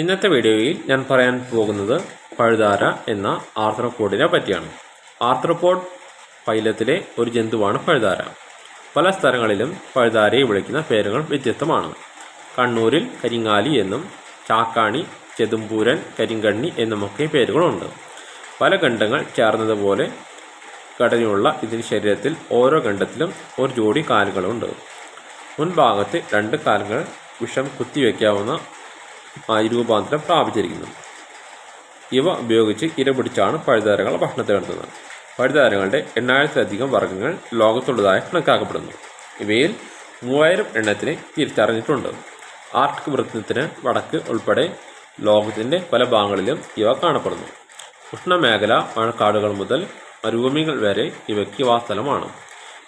ഇന്നത്തെ വീഡിയോയിൽ ഞാൻ പറയാൻ പോകുന്നത് പഴുതാര എന്ന ആർത്രപ്പോഡിനെ പറ്റിയാണ്. ആർത്രപ്പോഡ് ഫൈലത്തിലെ ഒരു ജന്തുവാണ് പഴുതാര. പല സ്ഥലങ്ങളിലും പഴുതാരയെ വിളിക്കുന്ന പേരുകൾ വ്യത്യസ്തമാണ്. കണ്ണൂരിൽ കരിങ്ങാലി എന്നും ചാക്കാണി ചെതുമ്പൂരൻ കരിങ്കണ്ണി എന്നുമൊക്കെ പേരുകളുണ്ട്. പല ഖണ്ഡങ്ങൾ ചേർന്നതുപോലെ ഘടനയുള്ള ഇതിന് ശരീരത്തിൽ ഓരോ ഖണ്ഡത്തിലും ഒരു ജോഡി കാലുകളുണ്ട്. മുൻഭാഗത്ത് രണ്ട് കാലുകൾ വിഷം കുത്തിവെക്കാവുന്ന രൂപാന്തരം പ്രാപിച്ചിരിക്കുന്നു. ഇവ ഉപയോഗിച്ച് ഇര പിടിച്ചാണ് പഴുതാരകൾ ഭക്ഷണത്തെ നടത്തുന്നത് പഴുതാരങ്ങളുടെ എണ്ണായിരത്തിലധികം വർഗങ്ങൾ ലോകത്തുള്ളതായി കണക്കാക്കപ്പെടുന്നു. ഇവയിൽ മൂവായിരം എണ്ണത്തിന് തിരിച്ചറിഞ്ഞിട്ടുണ്ട്. ആർട്ടിക് വൃത്തത്തിന് വടക്ക് ഉൾപ്പെടെ ലോകത്തിന്റെ പല ഭാഗങ്ങളിലും ഇവ കാണപ്പെടുന്നു. ഉഷ്ണമേഖല മഴക്കാടുകൾ മുതൽ മരുഭൂമികൾ വരെ ഇവയ്ക്ക് വാസ്ഥലമാണ്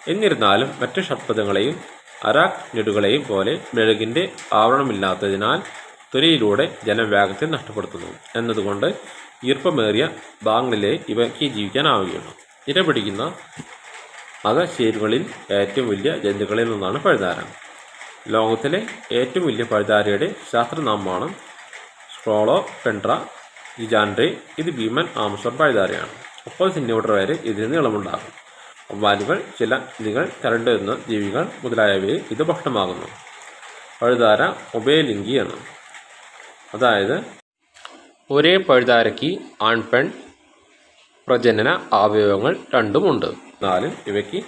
എന്നിരുന്നാലും മറ്റ് ഷഡ്പഥങ്ങളെയും അരാക്നിഡുകളെയും പോലെ മെഴുകിന്റെ ആവരണമില്ലാത്തതിനാൽ ത്വരയിലൂടെ ജലം വേഗത്തിൽ നഷ്ടപ്പെടുത്തുന്നു. എന്നതുകൊണ്ട് ഈർപ്പമേറിയ ഭാഗങ്ങളിലെ ഇവയ്ക്ക് ജീവിക്കാനാവുകയുള്ളൂ. ഇര പിടിക്കുന്ന അകശേരുകളിൽ ഏറ്റവും വലിയ ജന്തുക്കളിൽ നിന്നാണ് പഴുതാര ലോകത്തിലെ ഏറ്റവും വലിയ പഴുതാരയുടെ ശാസ്ത്രനാമമാണ് സ്ട്രോളോ പെൻട്ര ഇജാൻഡ്രി ഇത് ഭീമൻ ആമസോൺ പഴുതാരയാണ്. മുപ്പത് സെന്റിമീറ്റർ വരെ ഇതിന് നീളമുണ്ടാകും. വാലുകൾ ചില നികൾ കരണ്ട് എന്ന ജീവികൾ മുതലായവയെ ഇത് ഭക്ഷണമാകുന്നു പഴുതാര ഉഭയലിംഗിയാണ് അതായത് ഒരേ പഴുതാരയ്ക്ക് ആൺപെൺ പ്രജനന അവയവങ്ങൾ രണ്ടുമുണ്ട്. എന്നാലും ഇവയ്ക്ക്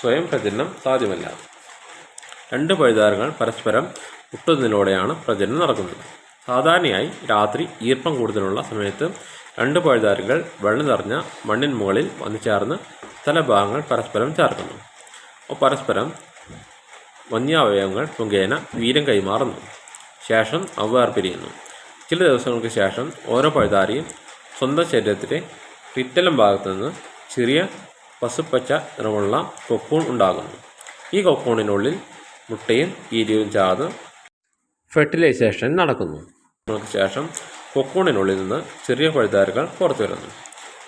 സ്വയം പ്രജനനം സാധ്യമല്ല. രണ്ട് പഴുതാരങ്ങൾ പരസ്പരം മുട്ടുന്നതിലൂടെയാണ് പ്രജനനം നടക്കുന്നത്. സാധാരണയായി രാത്രി ഈർപ്പം കൂടുതലുള്ള സമയത്ത് രണ്ട് പഴുതാരകൾ വെള്ളം നിറഞ്ഞ മണ്ണിന് മുകളിൽ വന്നു ചേർന്ന് തലഭാഗങ്ങൾ പരസ്പരം ചേർക്കുന്നു. പരസ്പരം വന്യാവയവങ്ങൾ മുഖേന വീരം കൈമാറുന്നു. ശേഷം അവ വേർപിരിയുന്നു. ചില ദിവസങ്ങൾക്ക് ശേഷം ഓരോ പഴുതാരിയും സ്വന്തം ശരീരത്തിലെ പിറ്റലം ഭാഗത്തു നിന്ന് ചെറിയ പശുപ്പച്ച നിറമുള്ള കൊക്കൂൺ ഉണ്ടാകുന്നു. ഈ കൊക്കൂണിനുള്ളിൽ മുട്ടയും ഈരിയും ചാർന്ന് ഫെർട്ടിലൈസേഷൻ നടക്കുന്നു. ശേഷം കൊക്കൂണിനുള്ളിൽ നിന്ന് ചെറിയ പഴുതാരകൾ പുറത്തു വരുന്നു.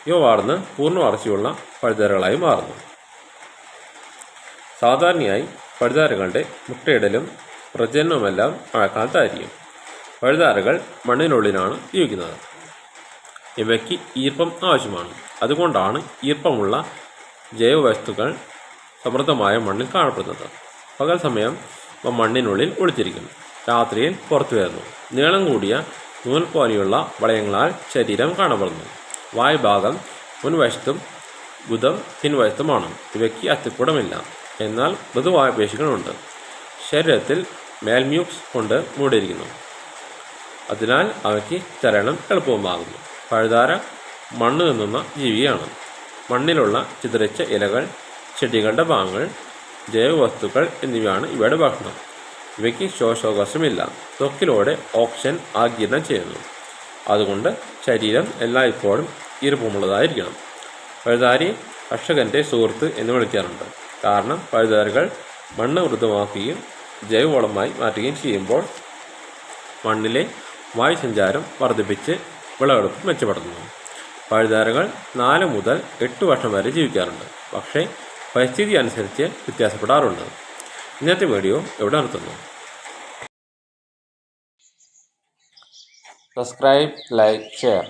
ഇവ വളർന്ന് പൂർണ വളർച്ചയുള്ള പഴുതാരകളായി മാറുന്നു. സാധാരണയായി പഴുതാരകളുടെ മുട്ടയിടലും പ്രജനനവുമെല്ലാം മഴക്കാലത്തായിരിക്കും. പഴുതാരകൾ മണ്ണിനുള്ളിലാണ് ജീവിക്കുന്നത് ഇവയ്ക്ക് ഈർപ്പം ആവശ്യമാണ്. അതുകൊണ്ടാണ് ഈർപ്പമുള്ള ജൈവവസ്തുക്കൾ സമൃദ്ധമായ മണ്ണിൽ കാണപ്പെടുന്നത്. പകൽ സമയം മണ്ണിനുള്ളിൽ ഒളിച്ചിരിക്കുന്നു. രാത്രിയിൽ പുറത്തു വരുന്നു. നീളം കൂടിയ നൂൽ പോലെയുള്ള വളയങ്ങളാൽ ശരീരം കാണപ്പെടുന്നു. വായുഭാഗം മുൻവശത്തും ബുധം പിൻവശത്തുമാണ്. ഇവയ്ക്ക് അത്തിക്കൂടമില്ല എന്നാൽ മൃദുവായ പേശികളുണ്ട് ശരീരത്തിൽ മേൽമ്യൂക്സ് കൊണ്ട് മൂടിയിരിക്കുന്നു. അതിനാൽ അവയ്ക്ക് ചരണം എളുപ്പമാകുന്നു പഴുതാര മണ്ണ് നിന്നുന്ന ജീവിയാണ്. മണ്ണിലുള്ള ചിതറിച്ച ഇലകൾ ചെടികളുടെ ഭാഗങ്ങൾ ജൈവവസ്തുക്കൾ എന്നിവയാണ് ഇവയുടെ ഭക്ഷണം. ഇവയ്ക്ക് ശ്വാസോകോശമില്ല ത്വക്കിലൂടെ ഓക്സിജൻ ആഗിരണം ചെയ്യുന്നു. അതുകൊണ്ട് ശരീരം എല്ലായ്പ്പോഴും ഈർപ്പമുള്ളതായിരിക്കണം പഴുതാരി കർഷകന്റെ സുഹൃത്ത് എന്ന് വിളിക്കാറുണ്ട്. കാരണം പഴുതാരകൾ മണ്ണ് മൃദുമാക്കുകയും ജൈവവളമായി മാറ്റുകയും ചെയ്യുമ്പോൾ മണ്ണിലെ വായുസഞ്ചാരം വർദ്ധിപ്പിച്ച് വിളവെടുപ്പ് മെച്ചപ്പെടുത്തുന്നു. പഴുതാരകൾ നാല് മുതൽ എട്ട് വർഷം വരെ ജീവിക്കാറുണ്ട്. പക്ഷേ പരിസ്ഥിതി അനുസരിച്ച് വ്യത്യാസപ്പെടാറുണ്ട്. ഇന്നത്തെ വീഡിയോ ഇവിടെ നിർത്തുന്നു. Subscribe like share